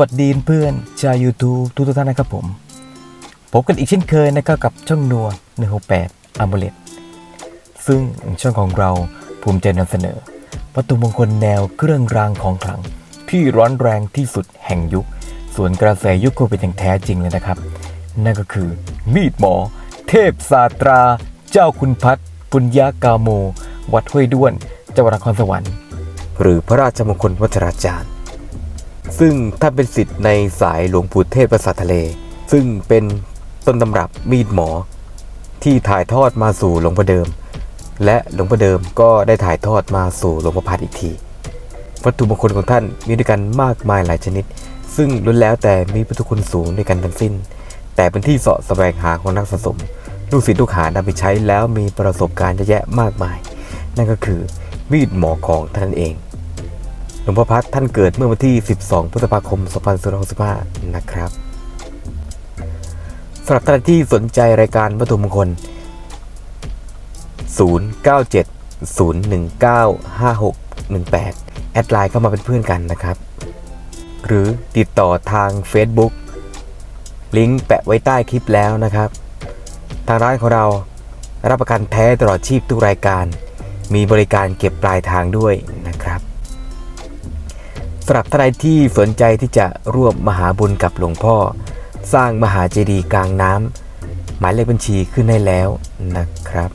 วัสดีเพื่อนชาว YouTube ทุกท่านนะครับผม พบกันอีกเช่นเคยนะครับกับช่องนัว168 a m u l e t ซึ่งช่องของเราภูมิใจนำเสนอวัตถุมงคลแนวเครื่องรางของขลัง ที่ร้อนแรงที่สุดแห่งยุค ส่วนกระแสยุคโควิดอย่างแท้จริงเลยนะครับ นั่นก็คือ มีดหมอ เทพศาสตรา เจ้าคุณพัฒน์ปุญญากาโม วัดห้วยด้วนจังหวัดนครสวรรค์ หรือพระราชมงคลวัชราจารย์ ซึ่งถ้านเป็นสิทธิ์ในสายหลวงปู่เทพประสาททะเล ซึ่งเป็นต้นตำรับมีดหมอ ที่ถ่ายทอดมาสู่หลวงพ่อเดิม และหลวงพ่อเดิมก็ได้ถ่ายทอดมาสู่หลวงพ่อพัดอีกที วัตถุมงคลของท่านมีด้วยกันมากมายหลายชนิด ซึ่งล้วนแล้วแต่มีพุทธคุณสูงด้วยกันทั้งสิ้น แต่เป็นที่เสาะแสวงหาของนักสะสม ลูกศิษย์ลูกหานำไปใช้แล้วมีประสบการณ์เยอะแยะมากมาย นั่นก็คือมีดหมอของท่านเอง หลวงพ่อพัดท่านเกิดเมื่อวันที่ 12 พฤษภาคม 2565 นะครับสำหรับท่านที่สนใจรายการวัตถุมงคล 0970195618 แอดไลน์เข้ามาเป็นเพื่อนกันนะครับ หรือติดต่อทาง Facebook ลิงก์แปะไว้ใต้คลิปแล้วนะครับ ทางร้านของเรารับประกันแท้ตลอดชีพทุกรายการ มีบริการเก็บปลายทางด้วยน สำหรับท่านใดที่สนใจที่จะร่วมมหาบุญกับหลวงพ่อ สร้างมหาเจดีย์กลางน้ำหมายเลขบัญชีขึ้นให้แล้วนะครับ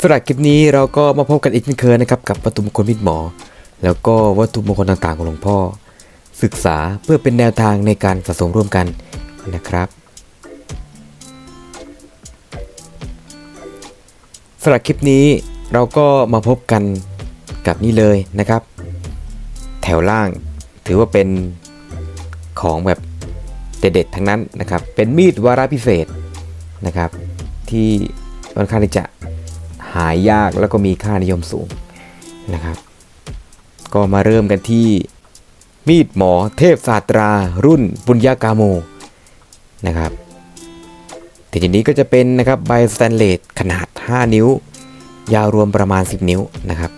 สำหรับคลิปนี้เราก็มาพบกันอีกเช่นเคยนะครับกับวัตถุมงคลมิตรหมอ แล้วก็วัตถุมงคลต่างๆของหลวงพ่อ ศึกษาเพื่อเป็นแนวทางในการสะสมร่วมกันนะครับสำหรับคลิปนี้เราก็มาพบกันกับนี่เลยนะครับ แถวล่างถือว่าเป็นของแบบเด็ดๆทั้งนั้นนะครับ เป็นมีดวาระพิเศษนะครับ ที่ค่อนข้างจะ หายยากแล้วก็มีค่านิยมสูงนะครับ ก็มาเริ่มกันที่มีดหมอเทพศาสตรารุ่นบุญญากาโมนะครับทีนี้ก็จะเป็นนะครับใบสแตนเลสขนาด 5 นิ้ว ยาวรวมประมาณ 10 นิ้วนะครับ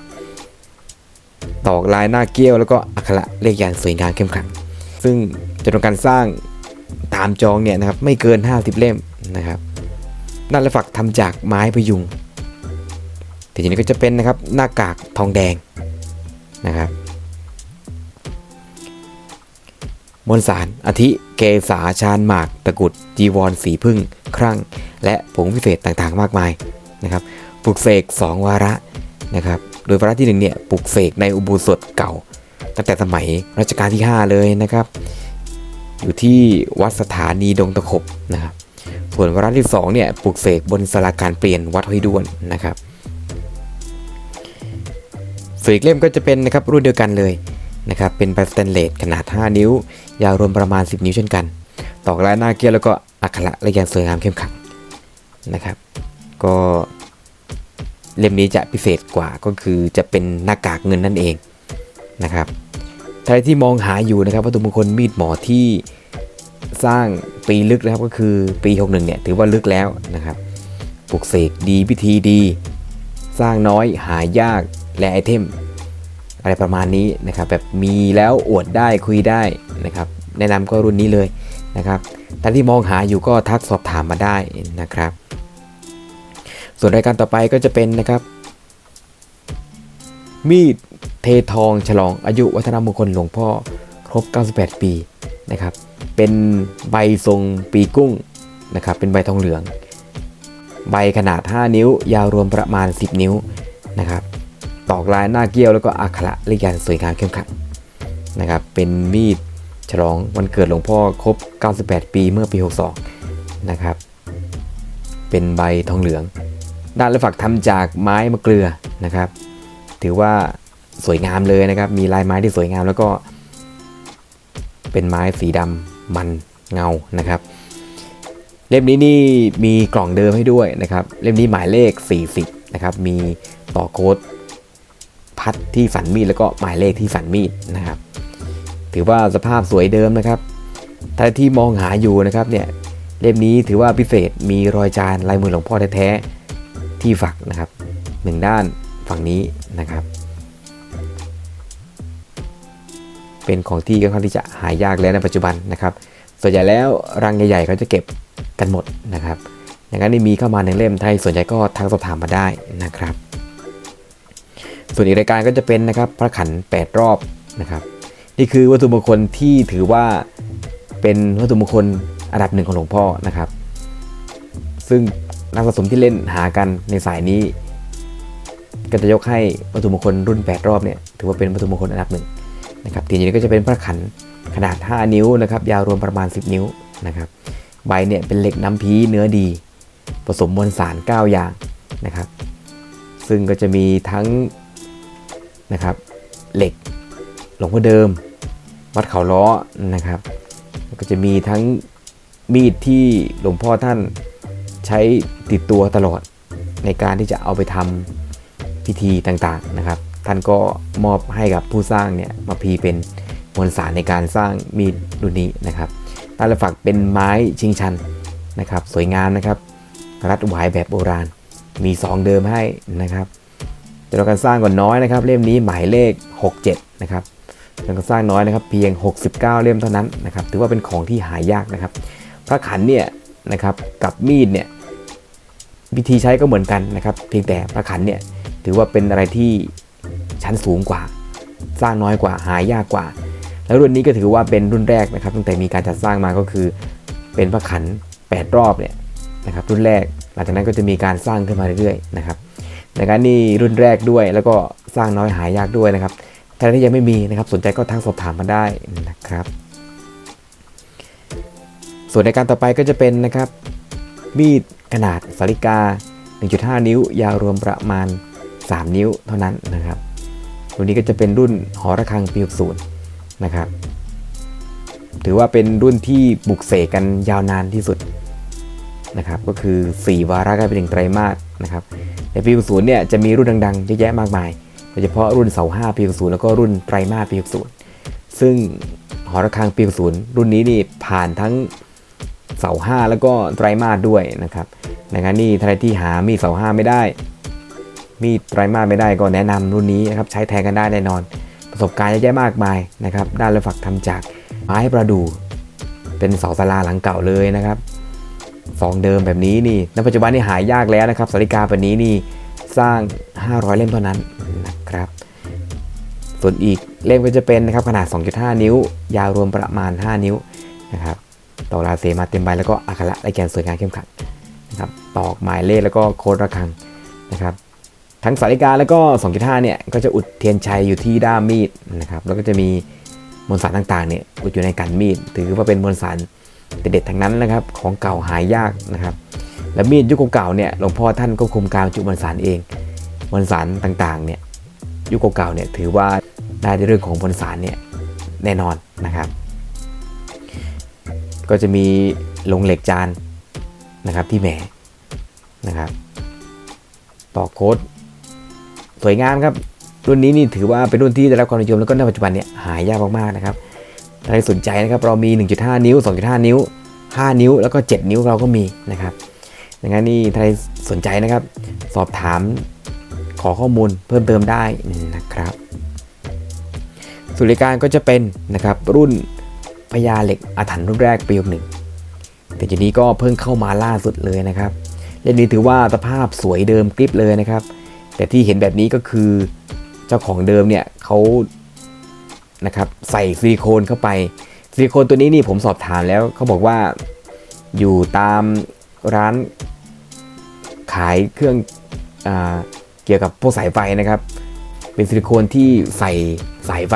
ตอกลายหน้าเกี้ยวแล้วก็อักขระเลขยันสวยงามเข้มขัง ซึ่งจำนวนการสร้างตามจองเนี่ยนะครับไม่เกิน 50 เล่มนะครับด้านละฝักทำจากไม้พยุง ทีนี้ก็จะเป็นนะครับหน้ากากทองแดงนะครับมวลสารอาทิเกษาชาญหมากตะกุดจีวรสีพึ่งครั่ง และผงพิเศษต่างๆ มากมายนะครับปลุกเสก2 วาระนะครับโดยวาระที่1เนี่ยปลุกเสกในอุโบสถเก่า ตั้งแต่สมัยรัชกาลที่ 5 เลยนะครับ อยู่ที่วัดสถานีดงตะขบนะครับส่วนวาระที่2เนี่ยปลุกเสกบนสาราการเปลี่ยนวัดห้วยด้วนนะครับ ส่วนอีกเล่มก็จะเป็นนะครับรุ่นเดียวกันเลยนะครับเป็นใบสแตนเลสขนาด 5 นิ้ว ยาวรวมประมาณ 10 นิ้วเช่นกัน ตอกลายหน้าเกี้ยวแล้วก็อักขระและยันสวยงามเข้มขังนะครับ ก็เล่มนี้จะพิเศษกว่าก็คือจะเป็นหน้ากากเงินนั่นเองนะครับใครที่มองหาอยู่นะครับวัตถุมงคลมีดหมอที่สร้างปีลึกนะครับก็คือปี61เนี่ยถือว่าลึกแล้วนะครับปลุกเสกดีพิธีดี สร้างน้อยหายาก และไอเทมอะไรประมาณนี้นะครับแบบมีแล้วอวดได้คุยได้นะครับแนะนำก็รุ่นนี้เลยนะครับท่านที่มองหาอยู่ก็ทักสอบถามมาได้นะครับ ส่วนรายการต่อไปก็จะเป็นนะครับ มีดเททองฉลองอายุวัฒนมงคลหลวงพ่อครบ 98 ปีนะครับ เป็นใบทรงปีกุ้งนะครับ เป็นใบทองเหลือง ใบขนาด 5 นิ้วยาวรวมประมาณ 10 นิ้วนะครับ ตอกลายหน้าเกี้ยวแล้วก็อักขระเลขยันสวยงามเข้มขังนะครับเป็นมีดฉลองวันเกิดหลวงพ่อครบ 98 ปีเมื่อปี 62 นะครับ เป็นใบทองเหลือง ด้านและฝักทำจากไม้มะเกลือนะครับ ถือว่าสวยงามเลยนะครับ มีลายไม้ที่สวยงามแล้วก็ เป็นไม้สีดำมันเงานะครับ เล่มนี้นี่มีกล่องเดิมให้ด้วยนะครับ เล่มนี้หมายเลข 40 นะครับ มีต่อโค้ด พัดที่สันมีดแล้วก็หมายเลขที่สันมีดนะครับ ถือว่าสภาพสวยเดิมนะครับถ้าที่มองหาอยู่นะครับเนี่ยเล่มนี้ถือว่าพิเศษมีรอยจานลายมือหลวงพ่อแท้ๆที่ฝักนะครับหนึ่งด้านฝั่งนี้นะครับ เป็นของที่ค่อนข้างที่จะหายากแล้วในปัจจุบันนะครับ ส่วนใหญ่แล้วรังใหญ่ๆเขาจะเก็บกันหมดนะครับ อย่างนั้นมีเข้ามาในเล่มไทยส่วนใหญ่ก็ทักสอบถามมาได้นะครับ ส่วนอีกรายการก็จะเป็นนะครับพระขัน 8 รอบนะครับ นี่คือวัตถุมงคลที่ถือว่าเป็นวัตถุมงคลอันดับหนึ่งของหลวงพ่อนะครับ ซึ่งนักสะสมที่เล่นหากันในสายนี้ ก็จะยกให้วัตถุมงคลรุ่น 8 รอบเนี่ยถือว่าเป็นวัตถุมงคลอันดับหนึ่งนะครับทีนี้ก็จะเป็นพระขันขนาด 5 นิ้วนะครับยาวรวมประมาณ 10 นิ้วนะครับใบเนี่ยเป็นเหล็กน้ำพีเนื้อดี ผสมมวลสาร 9 อย่างนะครับ ซึ่งก็จะมีทั้ง นะครับ เหล็กหลวงพ่อเดิม วัดเขาล้อนะครับก็จะมีทั้งมีดที่หลวงพ่อท่านใช้ติดตัวตลอดในการที่จะเอาไปทำพิธีต่างๆนะครับ ท่านก็มอบให้กับผู้สร้างเนี่ยมาพีเป็นมวลสารในการสร้างมีดรุ่นนี้นะครับด้าละฝักเป็นไม้ชิงชันนะครับ สวยงามนะครับ รัดหวายแบบโบราณ มี 2 เดิมให้นะครับ จำนวนการสร้างก่อนน้อยนะครับ เล่มนี้หมายเลข 67 นะครับจำนวนการสร้างน้อยนะครับ เพียง 69 เล่มเท่านั้นนะครับ ถือว่าเป็นของที่หายากนะครับ พระขันเนี่ยนะครับกับมีดเนี่ยวิธีใช้ก็เหมือนกันนะครับ เพียงแต่พระขันเนี่ยถือว่าเป็นอะไรที่ชั้นสูงกว่า สร้างน้อยกว่าหายากกว่า แล้วรุ่นนี้ก็ถือว่าเป็นรุ่นแรกนะครับ ตั้งแต่มีการจัดสร้างมาก็คือ เป็นพระขัน 8 รอบเนี่ยนะครับรุ่นแรก หลังจากนั้นก็จะมีการสร้างขึ้นมาเรื่อยๆนะครับ นการนี่รุ่นแรกด้วย แล้วก็สร้างน้อยหายากด้วยนะครับถ้าที่ยังไม่มีนะครับ สนใจก็ทักสอบถามมาได้นะครับ ส่วนในการต่อไปก็จะเป็นนะครับ มีดขนาดสาริกา 1.5 นิ้ว ยาวรวมประมาณ 3 นิ้วเท่านั้นนะครับตัวนี้ก็จะเป็นรุ่นหอระฆังปี60นะครับ ถือว่าเป็นรุ่นที่บุกเสกกันยาวนานที่สุด นะครับก็คือ 4 วาระการเป็นหนึ่งไตรมาสนะครับในปี60เนี่ยจะมีรุ่นดังๆเยอะแยะมากมายโดยเฉพาะรุ่นเสา5ปี60แล้วก็รุ่นไตรมาสปี60ซึ่งหอระฆังปี60รุ่นนี้นี่ผ่านทั้งเสา5แล้วก็ไตรมาสด้วยนะครับดังนั้นนี่ใครที่หามีเสา5ไม่ได้ มีไตรมาสไม่ได้ก็แนะนำรุ่นนี้นะครับใช้แทนกันได้แน่นอน ประสบการณ์เยอะแยะมากมายนะครับด้านและฝักทำจากไม้ประดู่เป็นเสาศาลาหลังเก่าเลยนะครับ สองเดิมแบบนี้นี่ในปัจจุบันนี่หายากแล้วนะครับสาริกาแบบนี้นี่สร้าง 500 เล่มเท่านั้นนะครับส่วนอีกเล่มก็จะเป็นนะครับขนาด 2.5 นิ้ว ยาวรวมประมาณ 5 นิ้วนะครับตอกลาเซมาเต็มใบแล้วก็อักระแลแกนสวยงามเข้มขัดนะครับตอกหมายเลขแล้วก็โค้ดระฆังนะครับทั้งสาริกาแล้วก็ 2.5 เนี่ยก็จะอุดเทียนชัยอยู่ที่ด้ามมีดนะครับแล้วก็จะมีมวลสารต่างๆเนี่ยอุดอยู่ในกันมีดถือว่าเป็นมวลสาร เด็ดๆทั้งนั้นนะครับ ของเก่าหายากนะครับ และมีดยุคเก่าเนี่ยหลวงพ่อท่านก็คุมการจุมวลสารเองมวลสารต่างๆเนี่ยยุคเก่าเนี่ยถือว่าได้ในเรื่องของมวลสารเนี่ยแน่นอนนะครับ ก็จะมีลงเหล็กจานนะครับที่แหมนะครับต่อโค้ดสวยงามครับรุ่นนี้นี่ถือว่าเป็นรุ่นที่ได้รับความนิยมแล้วก็ในปัจจุบันเนี่ยหายากมากๆนะครับ ถ้าใครสนใจนะครับเรามี 1.5 นิ้ว 2.5 นิ้ว 5 นิ้วแล้วก็ 7 นิ้วเราก็มีนะครับดังนั้นนี่ถ้าใครสนใจนะครับ สอบถามขอข้อมูลเพิ่มเติมได้นะครับสุริการก็จะเป็นนะครับรุ่นพญาเหล็กอาถรรพ์รุ่นแรกปีหนึ่งแต่ทีนี้ก็เพิ่งเข้ามาล่าสุดเลยนะครับเล่มนี้ถือว่าสภาพสวยเดิมกริบเลยนะครับ แต่ที่เห็นแบบนี้ก็คือเจ้าของเดิมเนี่ยเขา นะครับใส่ซิลิโคนเข้าไปซิลิโคนตัวนี้นี่ผมสอบถามแล้วเขาบอกว่าอยู่ตามร้านขายเครื่องอเกี่ยวกับพวกสายไฟนะครับ เป็นซิลิโคนที่ใส่สายไฟ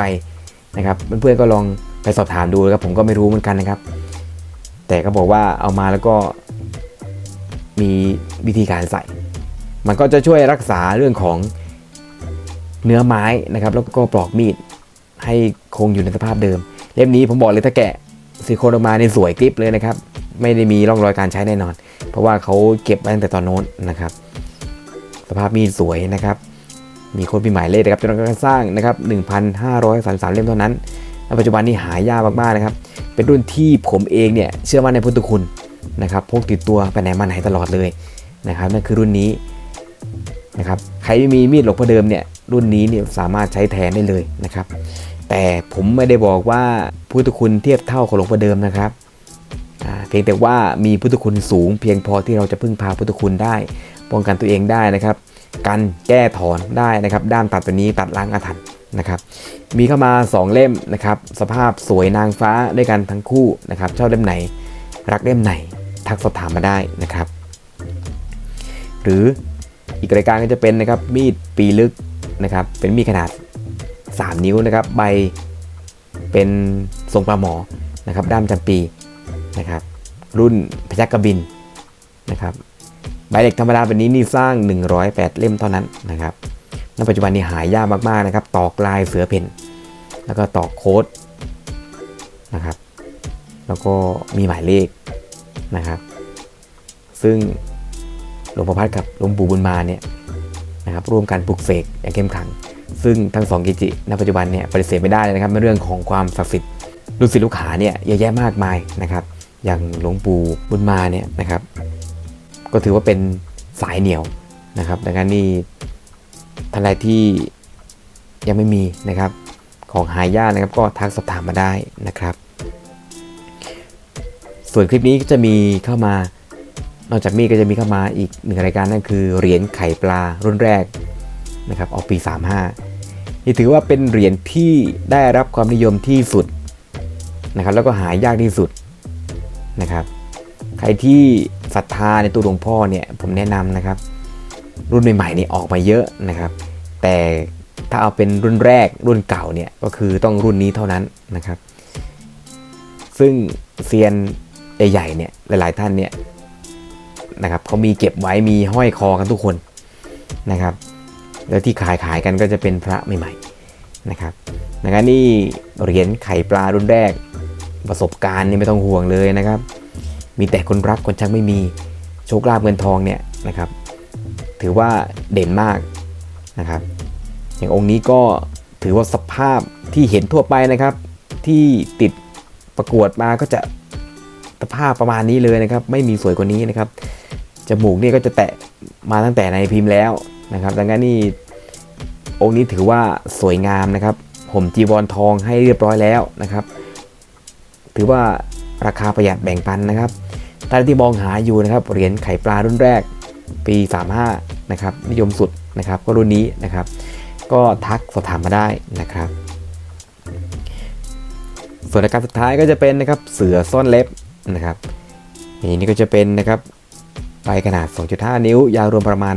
นะครับเพื่อนๆก็ลองไปสอบถามดูครับผมก็ไม่รู้เหมือนกันนะครับ แต่ก็บอกว่าเอามาแล้วก็มีวิธีการใส่ มันก็จะช่วยรักษาเรื่องของเนื้อไม้นะครับ แล้วก็ปลอกมีด ให้คงอยู่ในสภาพเดิม เล่มนี้ผมบอกเลยถ้าแกะซิโคนออกมาในสวยกริบเลยนะครับ ไม่ได้มีร่องรอยการใช้แน่นอน เพราะว่าเขาเก็บไว้ตั้งแต่ตอนโน้นนะครับ สภาพมีดสวยนะครับ มีโค้ดมีหมายเลขนะครับจำนวนการสร้างนะครับ1,533 เล่มเท่านั้นในปัจจุบันนี้หายากมากๆนะครับ เป็นรุ่นที่ผมเองเนี่ยเชื่อมั่นในพุทธคุณนะครับพกติดตัวไปไหนมาไหนตลอดเลยนะครับนั่นคือรุ่นนี้นะครับใครไม่มีมีดหลวงพ่อเดิมเนี่ยรุ่นนี้เนี่ยสามารถใช้แทนได้เลยนะครับ แต่ผมไม่ได้บอกว่าพุทธคุณเทียบเท่าของหลวงพ่อเดิมนะครับเพียงแต่ว่ามีพุทธคุณสูง เพียงพอที่เราจะพึ่งพาพุทธคุณได้ ป้องกันตัวเองได้นะครับ กันแก้ถอนได้นะครับ ด้ามตัดตัวนี้ตัดล้างอาถรรพ์นะครับ มีเข้ามา 2 เล่มนะครับ สภาพสวยนางฟ้าด้วยกันทั้งคู่นะครับชอบเล่มไหน รักเล่มไหน ทักสอบถามมาได้นะครับ หรืออีกรายการก็จะเป็นนะครับมีดปีลึกนะครับ เป็นมีดขนาด 3 นิ้วนะครับ ใบเป็นทรงปลาหมอนะครับด้ามจำปีนะครับ รุ่นพยัคฆ์กระบินนะครับใบเหล็กธรรมดาแบบนี้นี่สร้าง 108 เล่มเท่านั้นนะครับณปัจจุบันนี้หายากมากๆนะครับตอกลายเสือเพ่นแล้วก็ตอกโค้ดนะครับ แล้วก็มีหมายเลขนะครับ ซึ่งหลวงพ่อพัดกับหลวงปู่บุญมาเนี่ยนะครับร่วมกันปลุกเสกอย่างเข้มขัง ซึ่งทั้งสองกิจิณปัจจุบันเนี่ยปฏิเสธไม่ได้เลยนะครับในเรื่องของความศักดิ์สิทธิ์ลูกศิษย์ลูกหาเนี่ยเยอะแยะมากมายนะครับอย่างหลวงปู่บุญมาเนี่ยนะครับ ก็ถือว่าเป็นสายเหนียวนะครับ ดังนั้นนี่ท่านใดที่ยังไม่มีนะครับของหายากนะครับก็ทักสอบถามมาได้นะครับ ส่วนคลิปนี้ก็จะมีเข้ามา นอกจากมีก็จะมีเข้ามาอีกหนึ่งรายการนั่นคือเหรียญไข่ปลารุ่นแรก นะครับออกปี 35 นี่ถือว่าเป็นเหรียญที่ได้รับความนิยมที่สุดนะครับแล้วก็หายากที่สุดนะครับใครที่ศรัทธาในตัวหลวงพ่อเนี่ยผมแนะนำนะครับ รุ่นใหม่ๆนี่ออกมาเยอะนะครับ แต่ถ้าเอาเป็นรุ่นแรกรุ่นเก่าเนี่ยก็คือต้องรุ่นนี้เท่านั้นนะครับ ซึ่งเซียนใหญ่ๆเนี่ยหลายๆท่านเนี่ยนะครับเขามีเก็บไว้มีห้อยคอกันทุกคนนะครับ แล้วที่ขายขายกันก็จะเป็นพระใหม่ๆนะครับดังนั้นนี่เหรียญไข่ปลารุ่นแรกประสบการณ์นี่ไม่ต้องห่วงเลยนะครับ มีแต่คนรักคนชักไม่มีโชคลาภเงินทองเนี่ยนะครับ ถือว่าเด่นมากนะครับ อย่างองค์นี้ก็ถือว่าสภาพที่เห็นทั่วไปนะครับ ที่ติดประกวดมาก็จะสภาพประมาณนี้เลยนะครับ ไม่มีสวยกว่านี้นะครับจมูกนี่ก็จะแตะมาตั้งแต่ในพิมพ์แล้ว นะครับดังนั้นนี่องค์นี้ถือว่าสวยงามนะครับห่มจีวรทองให้เรียบร้อยแล้วนะครับ ถือว่าราคาประหยัดแบ่งปันนะครับท่านที่มองหาอยู่นะครับเหรียญไข่ปลารุ่นแรกปี 35 นะครับนิยมสุดนะครับก็รุ่นนี้นะครับ ก็ทักสอบถามมาได้นะครับ ส่วนรายการสุดท้ายก็จะเป็นนะครับเสือซ่อนเล็บนะครับนี่นี่ก็จะเป็นนะครับใบขนาด 2.5 นิ้วยาวรวมประมาณ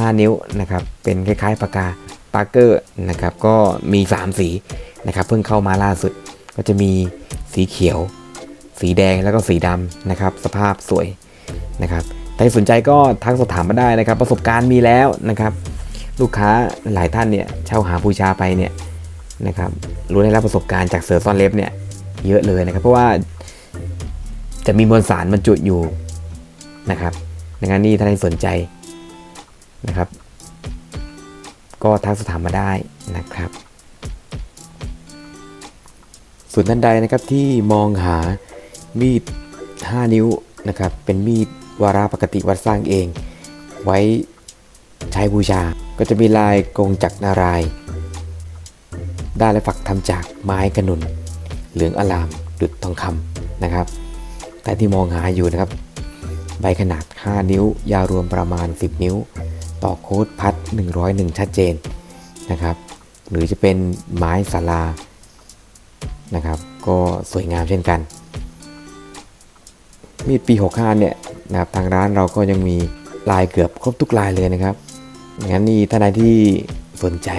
5 นิ้วนะครับ เป็นคล้ายๆปากกาปาร์เกอร์นะครับ ก็มี 3 สีนะครับ เพิ่งเข้ามาล่าสุด ก็จะมีสีเขียว สีแดงแล้วก็สีดำนะครับ สภาพสวยนะครับถ้าสนใจก็ทักสอบถามมาได้นะครับ ประสบการณ์มีแล้วนะครับ ลูกค้าหลายท่านเนี่ยเช่าหาบูชาไปเนี่ยนะครับรู้ได้รับประสบการณ์จากเสือซ่อนเล็บเนี่ยเยอะเลยนะครับ เพราะว่าจะมีมวลสารบรรจุอยู่นะครับดังนั้นนี่ถ้าใครสนใจ นะครับ ก็ทักสอบถามมาได้นะครับ ส่วนท่านใดนะครับที่มองหามีด 5 นิ้วนะครับ เป็นมีดวาระปกติวัดสร้างเอง ไว้ใช้บูชา ก็จะมีลายกงจักนาราย ด้านและฝักทำจากไม้กระนุน เหลืองอลามดุดทองคำนะครับ แต่ที่มองหาอยู่นะครับ ใบขนาด 5 นิ้วยาวรวมประมาณ 10 นิ้ว ต่อโค้ดพัด 101 ชัดเจนนะครับ หรือจะเป็นไม้สาลานะครับ ก็สวยงามเช่นกัน มีดปี 65 เนี่ยนะครับทางร้านเราก็ยังมีลายเกือบครบทุกลายเลยนะครับงั้นนี่ท่านใดที่สนใจ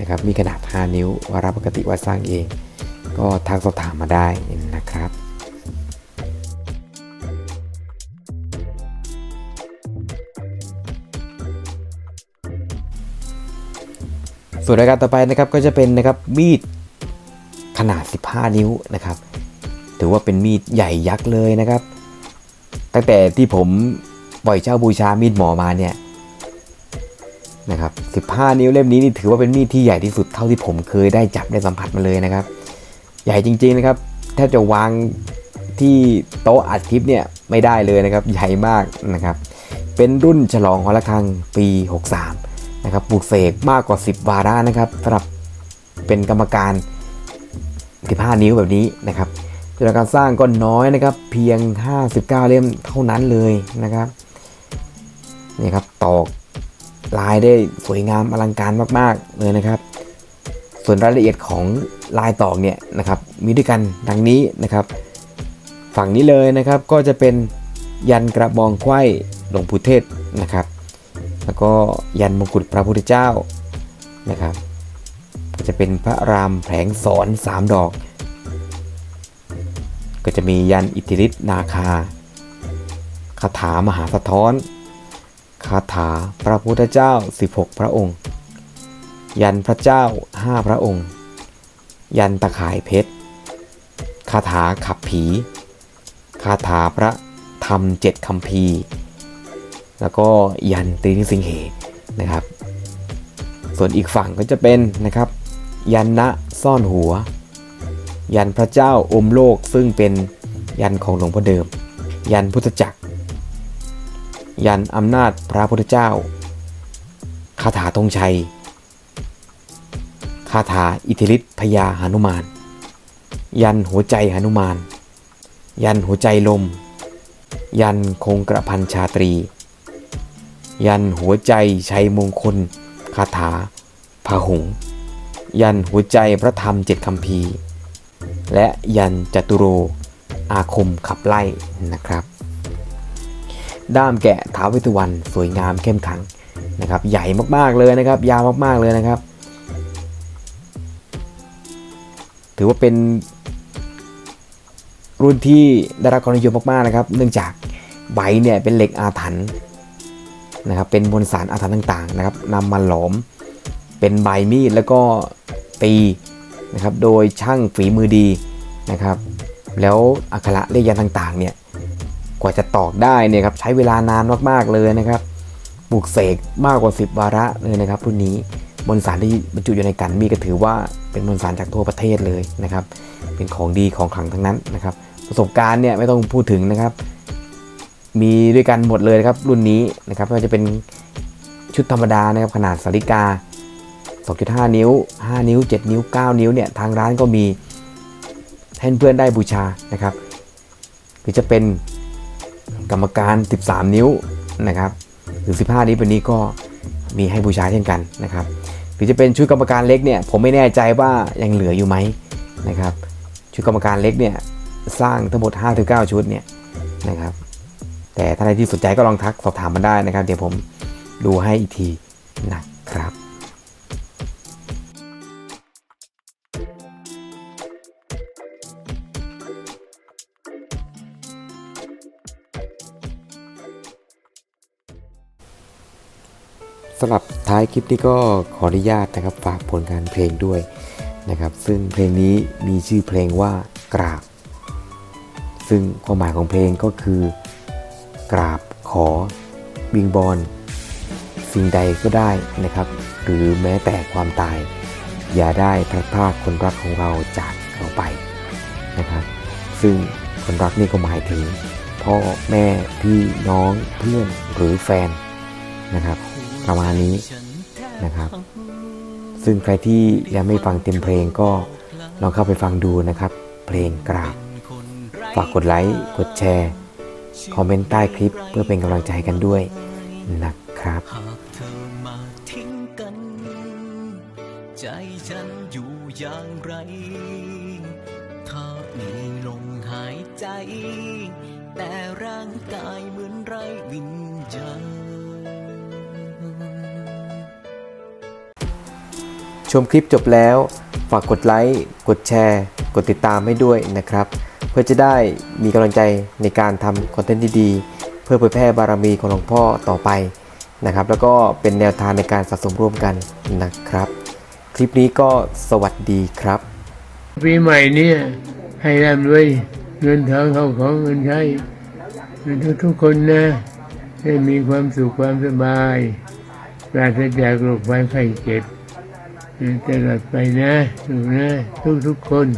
นะครับมีขนาด 5 นิ้ววาระปกติวัดสร้างเอง ก็ทักสอบถามมาได้นะครับ วนรายการต่อไปนะครับก็จะเป็นนะครับมีดขนาด 15 นิ้วนะครับ ถือว่าเป็นมีดใหญ่ยักษ์เลยนะครับ ตั้งแต่ที่ผมปล่อยเช่าบูชามีดหมอมาเนี่ยนะครับ 15 นิ้วเล่มนี้นี่ถือว่าเป็นมีดที่ใหญ่ที่สุดเท่าที่ผมเคยได้จับได้สัมผัสมาเลยนะครับ ใหญ่จริงๆนะครับแทบจะวางที่โต๊ะอัดคลิปเนี่ยไม่ได้เลยนะครับ ใหญ่มากนะครับ เป็นรุ่นฉลองหอระฆังปี 63 นะครับปลูกเสกมากกว่า 10 วาระนะครับสำหรับเป็นกรรมการ 15 นิ้วแบบนี้นะครับจำนวนการสร้างก็น้อยนะครับ เพียง 59 เล่มเท่านั้นเลยนะครับนี่ครับตอกลายได้สวยงามอลังการมากๆเลยนะครับ ส่วนรายละเอียดของลายตอกเนี่ยนะครับ มีด้วยกันดังนี้นะครับ ฝั่งนี้เลยนะครับก็จะเป็นยันกระบองไขว้หลวงปู่เทศนะครับ แล้วก็ยันมงกุฎพระพุทธเจ้านะครับก็จะเป็นพระรามแผลงสอนสามดอก ก็จะมียันอิทธิฤทธินาคาคาถามหาสะท้อนคาถาพระพุทธเจ้า 16 พระองค์ ยันพระเจ้า 5 พระองค์ ยันตะข่ายเพชรคาถาขับผี คาถาพระธรรมเจ็ดคำพีร์ แล้วก็ยันตรีนิสิงเหนะครับ ส่วนอีกฝั่งก็จะเป็นนะครับ ยันนะซ่อนหัว ยันพระเจ้าอมโลกซึ่งเป็นยันของหลวงพ่อเดิม ยันพุทธจักร ยันอำนาจพระพุทธเจ้าคาถาธงชัยคาถาอิทธิฤทธิพญาหานุมาน ยันหัวใจหนุมาน ยันหัวใจลม ยันคงกระพันชาตรี ยันหัวใจชัยมงคล คาถาพาหงยันหัวใจพระธรรมเจ็ดคำพีและยันจตุโร อาคมขับไล่นะครับ ด้ามแกะท้าวเวิตุวันสวยงามเข้มขังนะครับ ใหญ่มากๆเลยนะครับ ยาวมากๆเลยนะครับ ถือว่าเป็นรุ่นที่ได้รับความนิยมมากๆนะครับ เนื่องจากใบเนี่ยเป็นเหล็กอาถรรพ์ นะครับเป็นมวลสารอาถรรพ์ต่างๆนะครับนำมาหลอมเป็นใบมีดแล้วก็ตีนะครับโดยช่างฝีมือดีนะครับ แล้วอักขระเลขยันต่างๆเนี่ยกว่าจะตอกได้เนี่ยครับใช้เวลานานมากๆเลยนะครับปลูกเสกมากกว่า 10 วาระเลยนะครับรุ่นนี้มวลสารที่บรรจุอยู่ในกันมีก็ถือว่าเป็นมวลสารจากทั่วประเทศเลยนะครับ เป็นของดีของขลังทั้งนั้นนะครับ ประสบการณ์เนี่ยไม่ต้องพูดถึงนะครับ มีด้วยกันหมดเลยครับรุ่นนี้นะครับไม่ว่าจะเป็นชุดธรรมดานะครับขนาดสาริกา 2.5 นิ้ว 5 นิ้ว 7 นิ้ว 9 นิ้วเนี่ยทางร้านก็มีให้เพื่อนได้บูชานะครับหรือจะเป็นกรรมการ 13 นิ้วนะครับหรือ 15 นิ้วเป็นนี้ก็มีให้บูชาเช่นกันนะครับหรือจะเป็นชุดกรรมการเล็กเนี่ยผมไม่แน่ใจว่ายังเหลืออยู่ไหมนะครับชุดกรรมการเล็กเนี่ยสร้างทั้งหมด 5-9 ชุดเนี่ยนะครับ แต่ถ้าใครที่สนใจก็ลองทักสอบถามมาได้นะครับ เดี๋ยวผมดูให้อีกทีนะครับสำหรับท้ายคลิปนี้ก็ขออนุญาตนะครับฝากผลงานเพลงด้วยนะครับ ซึ่งเพลงนี้มีชื่อเพลงว่ากราบ ซึ่งความหมายของเพลงก็คือ กราบขอบิงบอลสิ่งใดก็ได้นะครับ หรือแม้แต่ความตาย อย่าได้พลัดพากคนรักของเราจากเราไปนะครับ ซึ่งคนรักนี่ก็หมายถึง พ่อแม่พี่น้องเพื่อนหรือแฟนนะครับ ประมาณนี้นะครับ ซึ่งใครที่ยังไม่ฟังเต็มเพลงก็ลองเข้าไปฟังดูนะครับ เพลงกราบ ฝากกดไลค์กดแชร์ คอมเมนต์ใต้คลิปเพื่อเป็นกำลังใจกันด้วยนะครับใจฉันอยู่อย่างไร ถ้ามีลมหายใจ แต่ร่างกายเหมือนไร้วิญญาณชมคลิปจบแล้ว ฝากกดไลค์ กดแชร์ กดติดตามให้ด้วยนะครับ เพื่อจะได้มีกำลังใจในการทำคอนเทนต์ดีๆ เพื่อเผยแพร่บารมีของหลวงพ่อต่อไปนะครับ แล้วก็เป็นแนวทางในการสะสมร่วมกันนะครับ คลิปนี้ก็สวัสดีครับ ปีใหม่เนี่ยให้ร่ำรวยเงินทองเข้าของเงินใช้ทุกทุกคนนะให้มีความสุขความสบายปราศจากโรคภัยไข้เจ็บตลอดไปนะลูกนะทุกทุกคน